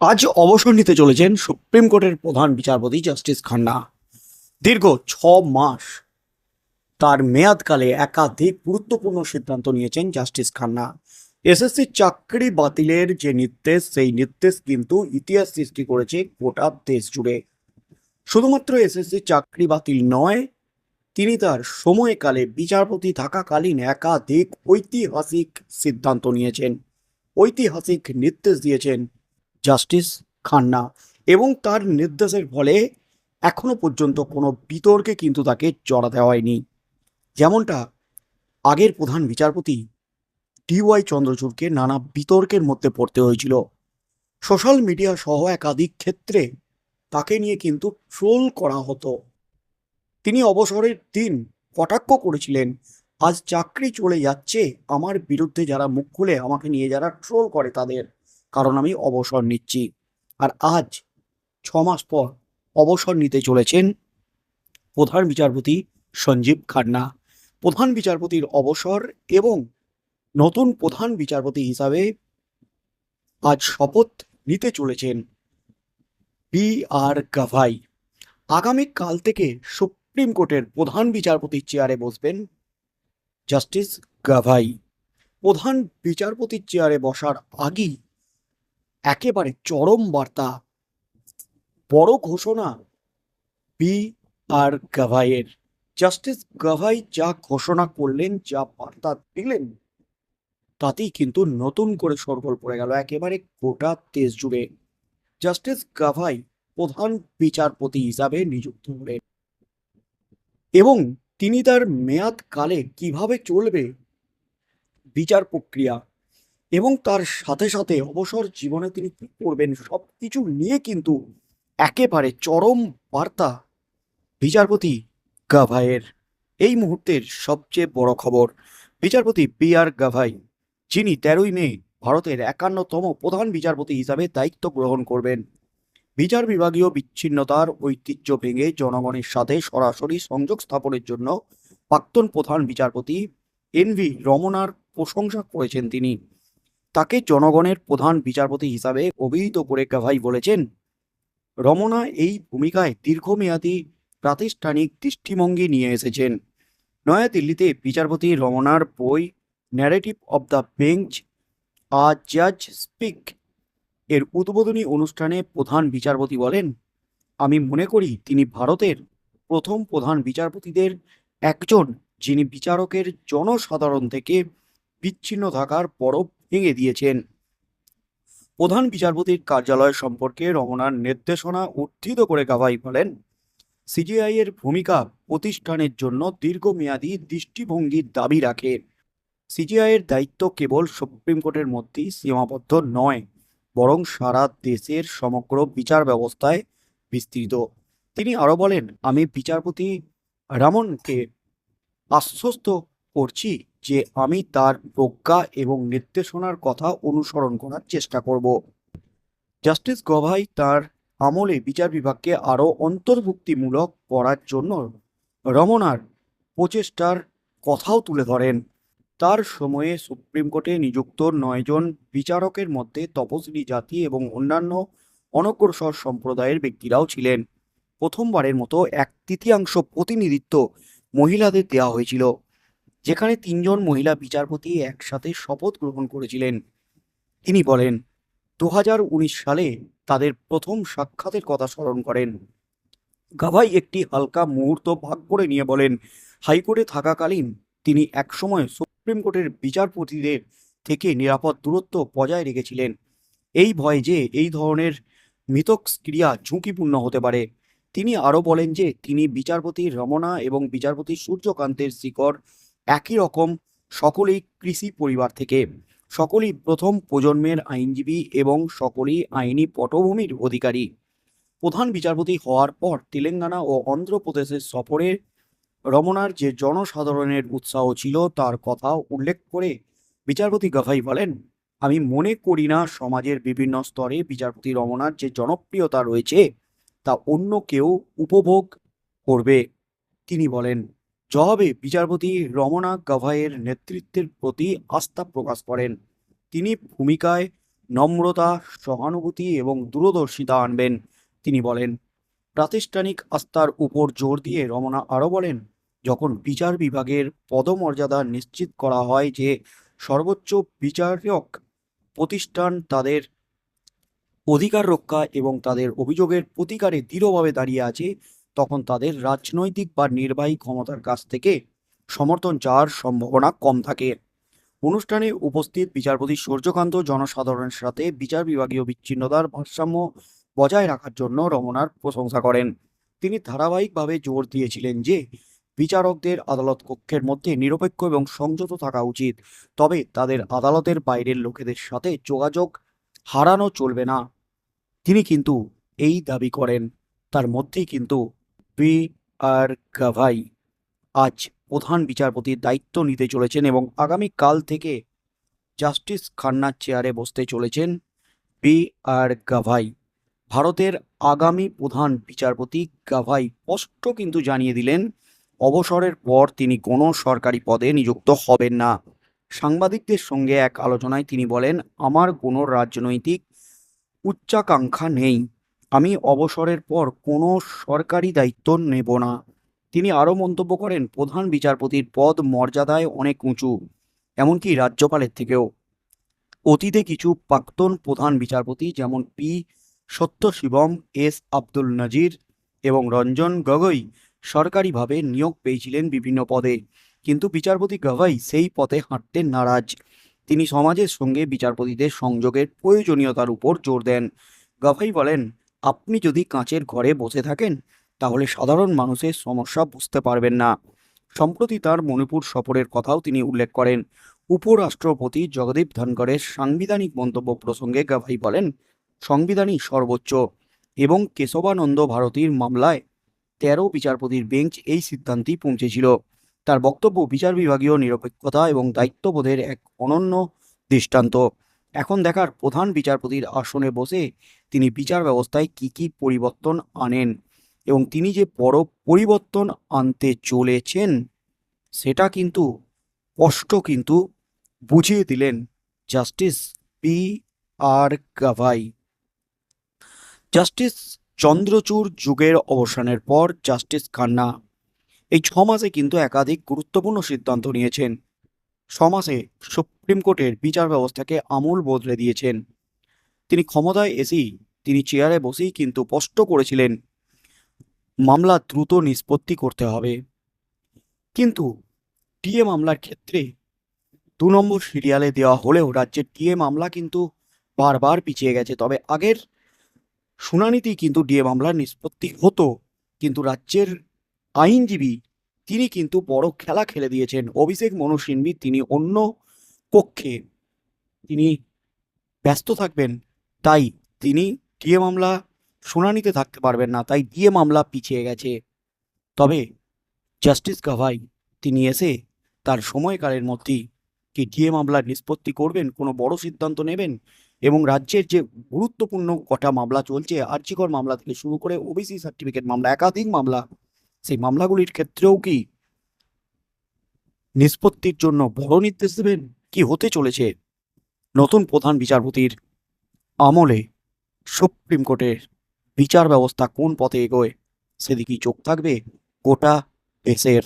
আজ অবসর নিতে চলেছেন সুপ্রিম কোর্টের প্রধান বিচারপতি জাস্টিস খান্না। দীর্ঘ ছ মাস তার মেয়াদকালে একাধিক গুরুত্বপূর্ণ সিদ্ধান্ত নিয়েছেন জাস্টিস খান্না। এসএসসি চাকরি বাতিলের যে নির্দেশ, সেই নির্দেশ কিন্তু ইতিহাস সৃষ্টি করেছে গোটা দেশ জুড়ে। শুধুমাত্র এসএসসি চাকরি বাতিল নয়, তিনি তার সময়কালে বিচারপতি থাকাকালীন একাধিক ঐতিহাসিক সিদ্ধান্ত নিয়েছেন। ঐতিহাসিক নির্দেশ দিয়েছেন জাস্টিস খান্না এবং তার নির্দেশের ফলে এখনও পর্যন্ত কোনো বিতর্কে কিন্তু তাকে জড়াতে হয়নি। যেমনটা আগের প্রধান বিচারপতি ডিওয়াই চন্দ্রচূড়কে নানা বিতর্কের মধ্যে পড়তে হয়েছিল। সোশ্যাল মিডিয়া সহ একাধিক ক্ষেত্রে তাকে নিয়ে কিন্তু ট্রোল করা হতো। তিনি অবসরের দিন কটাক্ষ করেছিলেন, আজ চাকরি চলে যাচ্ছে, আমার বিরুদ্ধে যারা মুখ খুলে আমাকে নিয়ে যারা ট্রোল করে তাদের। কারণ আমি অবসর নিচ্ছি। আর আজ ছ মাস পর অবসর নিতে চলেছেন প্রধান বিচারপতি সঞ্জীব খান্না। প্রধান বিচারপতির অবসর এবং নতুন প্রধান বিচারপতি হিসাবে আজ শপথ নিতে চলেছেন বি আর গাভাই আগামীকাল থেকে সুপ্রিম কোর্টের প্রধান বিচারপতির চেয়ারে বসবেন জাস্টিস গাভাই। প্রধান বিচারপতির চেয়ারে বসার আগেই একেবারে চরম বার্তা। বড় ঘোষণা বি আর গাভাইয়ের। জাস্টিস গাভাই যা ঘোষণা করলেন, যা বার্তা দিলেন, তাতেই কিন্তু নতুন করে সরগোল পড়ে গেল, একেবারে গোটা দেশ জুড়ে। জাস্টিস গাভাই প্রধান বিচারপতি হিসাবে নিযুক্ত হলেন। এবং তিনি তার মেয়াদ কালে কীভাবে চলবে, বিচার প্রক্রিয়া এবং তার সাথে সাথে অবসর জীবনে তিনি কি করবেন সব কিছু নিয়ে কিন্তু একেবারে চরম বার্তা বিচারপতি গাভাইয়ের। এই মুহূর্তের সবচেয়ে বড় খবর, বিচারপতি বি আর গাভাই, যিনি তেরোই মে ভারতের একান্নতম প্রধান বিচারপতি হিসাবে দায়িত্ব গ্রহণ করবেন। বিচার বিভাগীয় বিচ্ছিন্নতার ঐতিহ্য ভেঙে জনগণের সাথে সরাসরি সংযোগ স্থাপনের জন্য প্রাক্তন প্রধান বিচারপতি এন ভি রমনার প্রশংসা করেছেন তিনি। তাকে জনগণের প্রধান বিচারপতি হিসাবে অভিহিত করে গাভাই বলেছেন। রমনা এই ভূমিকায় দীর্ঘমেয়াদী প্রাতিষ্ঠানিক দৃষ্টিভঙ্গি নিয়ে এসেছেন। নয়াদিল্লিতে বিচারপতি রমনার বই narrative of the bench a জাজ স্পিক এর উদ্বোধনী অনুষ্ঠানে প্রধান বিচারপতি বলেন, আমি মনে করি তিনি ভারতের প্রথম প্রধান বিচারপতিদের একজন যিনি বিচারকের জনসাধারণ থেকে বিচ্ছিন্ন থাকার বরফ ভেঙে দিয়েছেন প্রধান বিচারপতির কার্যালয় সম্পর্কে রমনার নির্দেশনা উদ্ধৃত করে গাভাই বলেন সিজিআই এর ভূমিকা প্রতিষ্ঠানের জন্য দীর্ঘমেয়াদী দৃষ্টিভঙ্গির দাবি রাখে সিজিআই এর দায়িত্ব কেবল সুপ্রিম কোর্টের মধ্যেই সীমাবদ্ধ নয় বরং সারা দেশের সমগ্র বিচার ব্যবস্থায় বিস্তৃত তিনি আরও বলেন আমি বিচারপতি রামনকে আশ্বস্ত করছি যে আমি তার প্রজ্ঞা এবং নির্দেশনার কথা অনুসরণ করার চেষ্টা করব। জাস্টিস গভাই তার আমলে বিচার বিভাগকে আরও অন্তর্ভুক্তিমূলক করার জন্য রমনার প্রচেষ্টার কথাও তুলে ধরেন। তার সময়ে সুপ্রিম কোর্টে নিযুক্ত নয়জন বিচারকের মধ্যে তপশিলি জাতি এবং অন্যান্য অনগ্রসর সম্প্রদায়ের ব্যক্তিরাও ছিলেন। প্রথমবারের মতো এক তৃতীয়াংশ প্রতিনিধিত্ব মহিলাদের দেওয়া হয়েছিল। যেখানে তিনজন মহিলা বিচারপতি একসাথে শপথ গ্রহণ করেছিলেন। তিনি বলেন দু হাজার উনিশ সালে তাদের প্রথম সাক্ষাতের কথা স্মরণ করেন। গাভাই একটি হালকা মুহূর্ত ভাগ করে নিয়ে বলেন, হাইকোর্টে থাকাকালীন তিনি একসময় সুপ্রিম কোর্টের বিচারপতিদের থেকে নিরাপদ দূরত্ব বজায় রেখেছিলেন। এই ভয় যে এই ধরনের মিতক্রিয়া ঝুঁকিপূর্ণ হতে পারে। তিনি আরও বলেন যে তিনি বিচারপতি রমনা এবং বিচারপতি সূর্যকান্তের শিকড় একই রকম সকলেই কৃষি পরিবার থেকে। সকলেই প্রথম প্রজন্মের আইনজীবী এবং সকলেই আইনি পটভূমির অধিকারী। প্রধান বিচারপতি হওয়ার পর তেলেঙ্গানা ও অন্ধ্রপ্রদেশের সফরে রমনার যে জনসাধারণের উৎসাহ ছিল তার কথা উল্লেখ করে বিচারপতি গাভাই বলেন, আমি মনে করি না সমাজের বিভিন্ন স্তরে বিচারপতি রমনার যে জনপ্রিয়তা রয়েছে তা অন্য কেউ উপভোগ করবে। তিনি বলেন জবাবে বিচারপতি রমনা গাভাইয়ের নেতৃত্বের প্রতি আস্থা প্রকাশ করেন। তিনি ভূমিকায় নম্রতা, সহানুভূতি এবং দূরদর্শিতা আনবেন। তিনি বলেন, প্রাতিষ্ঠানিক আস্থার উপর জোর দিয়ে রমনা আরও বলেন, যখন বিচার বিভাগের পদমর্যাদা নিশ্চিত করা হয় যে সর্বোচ্চ বিচারক প্রতিষ্ঠান তাদের অধিকার রক্ষা এবং তাদের অভিযোগের প্রতিকারে দৃঢ়ভাবে দাঁড়িয়ে আছে তখন তাদের রাজনৈতিক বা নির্বাহী ক্ষমতার কাছ থেকে সমর্থন চাওয়ার সম্ভাবনা কম থাকে। অনুষ্ঠানে উপস্থিত বিচারপতি সূর্যকান্ত জনসাধারণের সাথে বিচার বিভাগীয় বিচ্ছিন্নতার ভারসাম্য বজায় রাখার জন্য রমনার প্রশংসা করেন। তিনি ধারাবাহিকভাবে জোর দিয়েছিলেন যে, বিচারকদের আদালত কক্ষের মধ্যে নিরপেক্ষ এবং সংযত থাকা উচিত, তবে তাদের আদালতের বাইরের লোকেদের সাথে যোগাযোগ হারানো চলবে না। তিনি কিন্তু এই দাবি করেন। তার মধ্যেই কিন্তু বি আর গাভাই আজ প্রধান বিচারপতির দায়িত্ব নিতে চলেছেন এবং আগামী কাল থেকে জাস্টিস খান্নার চেয়ারে বসতে চলেছেন বি আর গাভাই। ভারতের আগামী প্রধান বিচারপতি গাভাই স্পষ্ট কিন্তু জানিয়ে দিলেন, অবসরের পর তিনি কোনো সরকারি পদে নিযুক্ত হবেন না। সাংবাদিকদের সঙ্গে এক আলোচনায় তিনি বলেন, আমার কোনো রাজনৈতিক উচ্চাকাঙ্ক্ষা নেই। আমি অবসরের পর কোনো সরকারি দায়িত্ব নেব না। তিনি আরও মন্তব্য করেন, প্রধান বিচারপতির পদ মর্যাদায় অনেক উঁচু, এমনকি রাজ্যপালের থেকেও। অতীতে কিছু প্রাক্তন প্রধান বিচারপতি যেমন পি সত্যশিবম, এস আব্দুল নাজির এবং রঞ্জন গগৈ সরকারিভাবে নিয়োগ পেয়েছিলেন বিভিন্ন পদে। কিন্তু বিচারপতি গগৈ সেই পথে হাঁটতে নারাজ। তিনি সমাজের সঙ্গে বিচারপতিদের সংযোগের প্রয়োজনীয়তার উপর জোর দেন। গভাই বলেন আপনি যদি কাঁচের ঘরে বসে থাকেন, তাহলে সাধারণ মানুষের সমস্যা বুঝতে পারবেন না। সম্প্রতি তার মণিপুর সফরের কথাও তিনি উল্লেখ করেন। উপরাষ্ট্রপতি জগদীপ ধনকরের সাংবিধানিক মন্তব্য প্রসঙ্গে গাভাই বলেন, সংবিধানই সর্বোচ্চ এবং কেশবানন্দ ভারতীর মামলায় তেরো বিচারপতির বেঞ্চ এই সিদ্ধান্তেই পৌঁছেছিল। তার বক্তব্য বিচার বিভাগীয় নিরপেক্ষতা এবং দায়িত্ববোধের এক অনন্য দৃষ্টান্ত। এখন দেখার প্রধান বিচারপতির আসনে বসে তিনি বিচার ব্যবস্থায় কি কি পরিবর্তন আনেন এবং তিনি যে বড় পরিবর্তন আনতে চলেছেন, সেটা কিন্তু স্পষ্ট কিন্তু বুঝিয়ে দিলেন justice P R Gavai. Justice Chandrachud যুগের অবসানের পর জাস্টিস খান্না এই ছ মাসে কিন্তু একাধিক গুরুত্বপূর্ণ সিদ্ধান্ত নিয়েছেন। মাসে সুপ্রিম কোর্টের বিচার ব্যবস্থাকে আমূল বদলে দিয়েছেন। তিনি ক্ষমতায় এসেই তিনি চেয়ারে বসেই কিন্তু স্পষ্ট করেছিলেন, মামলা দ্রুত নিষ্পত্তি করতে হবে। কিন্তু টিএ মামলার ক্ষেত্রে দু নম্বর সিরিয়ালে দেওয়া হলেও রাজ্যের টিএ মামলা কিন্তু বারবার পিছিয়ে গেছে। তবে আগের শুনানিতেই কিন্তু ডিএ মামলার নিষ্পত্তি হতো, কিন্তু রাজ্যের আইনজীবী তিনি কিন্তু বড় খেলা খেলে দিয়েছেন। অভিষেক মনু তিনি অন্য কক্ষে তিনি ব্যস্ত থাকবেন, তাই তিনি ডিএ মামলা শুনানিতে থাকতে পারবেন না, তাই ডিএ মামলা পিছিয়ে গেছে। তবে জাস্টিস গাভাই তিনি এসে তার সময়কালের মধ্যেই কি ডিএ মামলার নিষ্পত্তি করবেন, কোনো বড় সিদ্ধান্ত নেবেন? এবং রাজ্যের যে গুরুত্বপূর্ণ কটা মামলা চলছে আর্চিকর মামলা থেকে শুরু করে ওবিসি সার্টিফিকেট মামলা, একাধিক মামলা সেই মামলাগুলির ক্ষেত্রেও কি নিষ্পত্তির জন্য বড় নির্দেশ দেবেন? কি হতে চলেছে? নতুন প্রধান বিচারপতির আমলে সুপ্রিম কোর্টের বিচার ব্যবস্থা কোন পথে এগোয়? সেদিকেই চোখ থাকবে গোটা দেশের